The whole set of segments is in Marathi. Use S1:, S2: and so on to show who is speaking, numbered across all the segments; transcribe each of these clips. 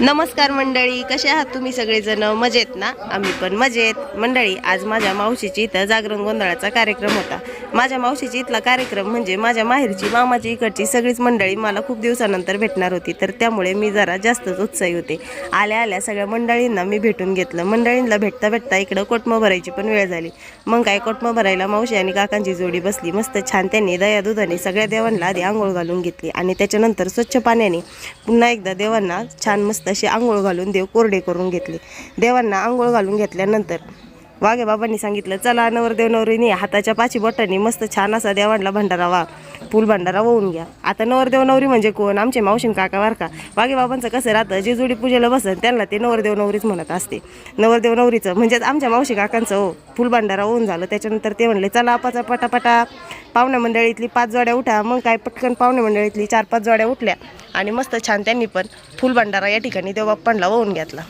S1: नमस्कार मंडळी कसे आहात तुम्ही सगळेजण? मजेत ना? आम्ही पण मजेत. मंडळी आज माझ्या मावशीची इथं जागरण गोंधळाचा कार्यक्रम होता. माझ्या मावशीची इथला कार्यक्रम म्हणजे माझ्या माहेरची मामाची इकडची सगळीच मंडळी मला खूप दिवसानंतर भेटणार होती. तर त्यामुळे मी जरा जास्तच उत्साही होते. आल्या आल्या सगळ्या मंडळींना मी भेटून घेतलं. मंडळींना भेटता भेटता इकडं कोटमं भरायची पण वेळ झाली. मग काय कोटमं भरायला मावशी आणि काकांची जोडी बसली. मस्त छान त्यांनी दया दुधाने सगळ्या देवांना आधी आंघोळ घालून घेतली आणि त्याच्यानंतर स्वच्छ पाण्याने पुन्हा एकदा देवांना छान मस्त अशी आंघोळ घालून देव कोरडे करून घेतले. देवांना आंघोळ घालून घेतल्यानंतर वाघे बाबांनी सांगितलं चला नवरदेव नवरीने हाताच्या पाची बोटांनी मस्त छान असा देवांना भंडारा वा फुल भंडारा वाहून घ्या. आता नवरदेव नवरी म्हणजे कोण? आमचे मावशीन काका वारका का? बाबांचं कसं राहतं? जे जोडी पूजेला बसत त्यांना ते नवरदेव नवरीच म्हणत असते. नवरदेव नवरीचं. म्हणजेच आमच्या मावशी काकांचं हो फुल भंडारा होऊन झालं. त्याच्यानंतर ते म्हणले चला आपाचा पटापटा. पाहुणे मंडळीतली पाच जोड्या उठा. मग काय पटकन पाहुणे मंडळीतली चार पाच जोड्या उठल्या. आणि मस्त छान त्यांनी पण फुल भंडारा या ठिकाणी देव बाप्पांना वाहून घेतला.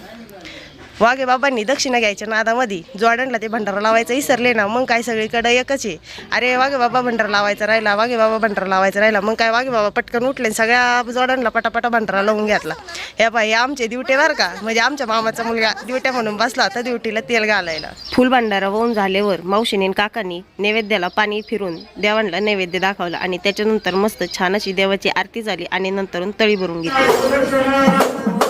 S1: वाघे बाबांनी दक्षिणा घ्यायच्या नादामध्ये जोड्यांना ते भंडारा लावायचं विसरले ना मग काय सगळीकडे एकच आहे. अरे वाघे बाबा भंडारा लावायचा राहिला वाघे बाबा भंडारा लावायचा राहिला मग काय वाघे बाबा पटकन उठले सगळ्या जॉर्डनला पटापटा भंडारा लावून घेतला. हे पाय आमचे दिवटे बरं का? म्हणजे आमच्या मामाचा मुलगा दिवट्या म्हणून बसला होता दिवटीला तेल घालायला. फुल भंडारा वाहून झाल्यावर मावशीने आणि काकांनी नैवेद्याला पाणी फिरून देवांना नैवेद्य दाखवला आणि त्याच्यानंतर मस्त छान अशी देवाची आरती झाली आणि नंतरून तळी भरून घेतली.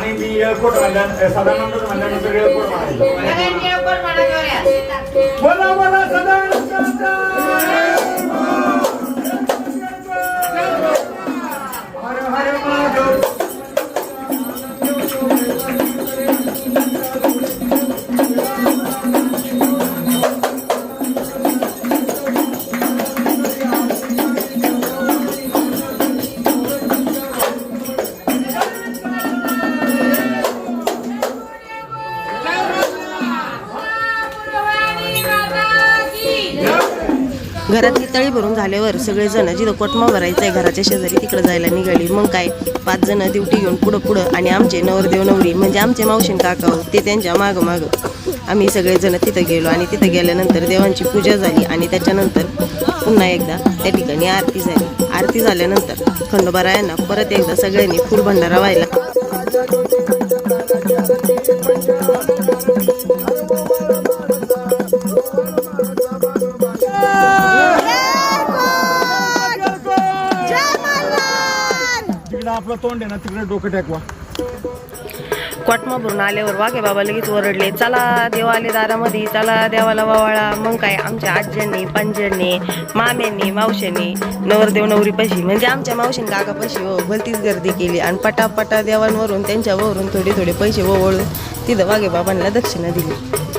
S2: आणि ती एअरपोर्ट म्हणल्या सदानंद म्हणल्या सगळे एअरपोर्ट म्हणायचं बोला बोला सदानंद
S1: घरातली तळी भरून झाल्यावर सगळेजण जिथं कोटमा भरायचं आहे घराच्या शेजारी तिकडे जायला निघाली. मग काय? पाच जण दिवटी घेऊन पुढं पुढं आणि आमचे नवरदेव नवरी म्हणजे आमचे मावशीन काका हो, ते त्यांच्या मागं मागं आम्ही सगळेजण तिथं गेलो आणि तिथं गेल्यानंतर देवांची पूजा झाली आणि त्याच्यानंतर पुन्हा एकदा त्या ठिकाणी आरती झाली. आरती झाल्यानंतर खंडोबारायांना परत एकदा सगळ्यांनी फुल भंडारा व्हायला
S2: आपलं तोंड आहे ना तिकडे डोकं टाकवा.
S1: कोटमा भरून आल्यावर वाघे बाबा लगेच ओरडले चला देवाले दारामध्ये चला देवाला वावाळा. मग काय आमच्या आज्यांनी पंजांनी माम्यांनी मावश्यांनी नवरदेव नवरी पशी म्हणजे आमच्या मावशीन काका पशी हो भलतीच गर्दी केली. आणि पटापटा देवांवरून त्यांच्यावरून थोडे थोडे पैसे ओवळून तिथं वाघे बाबांना दक्षिणा दिली.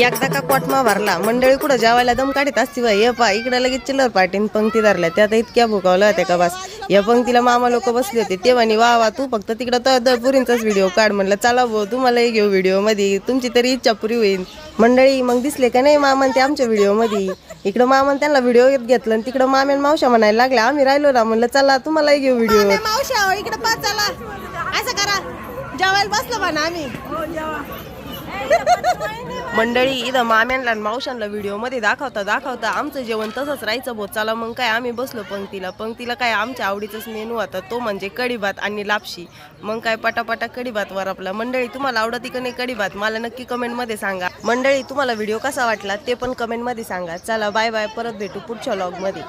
S1: एकदा का कोटमा भरला मंडळी कुठं जेवायला दम काढत असती बाई. ये पा इकडे लगेच चिल्लर पार्टीन पंक्ती धरल्या. त्यात इतक्या भुकावल्या होत्या का बस? या पंक्तीला मामा लोक बसले होते. ते म्हणे वा वा तू फक्त तिकडं तर तर व्हिडिओ काढ. म्हणलं चला भाऊ तुम्हालाही घेऊ व्हिडिओमध्ये तुमची तरी इच्छा पुरी होईल. मंडळी मग दिसले का नाही मामान ते आमच्या व्हिडिओमध्ये इकडं मामान त्यांना व्हिडिओ घेतलं आणि तिकडं मामेन मावशा म्हणायला लागल्या आम्ही राहिलो ना म्हणलं चला तुम्हालाही घेऊ व्हिडिओ मावशा इकडे पाच चला. असं करा. जेवायला बसलो म्हणा आम्ही. मंडळी इथं माम्यांना मावशांना व्हिडिओमध्ये दाखवता दाखवता आमचं जेवण तसंच राहायचं बोत चला मग काय आम्ही बसलो पंक्तीला. पंक्तीला काय आमच्या आवडीचाच मेनू होता तो म्हणजे कढीभात आणि लापशी. मग काय पटापटा कढीभात वर आपला. मंडळी तुम्हाला आवडत की नाही कढीभात मला नक्की कमेंटमध्ये सांगा. मंडळी तुम्हाला व्हिडिओ कसा वाटला ते पण कमेंटमध्ये सांगा. चला बाय बाय परत भेटू पुढच्या लॉगमध्ये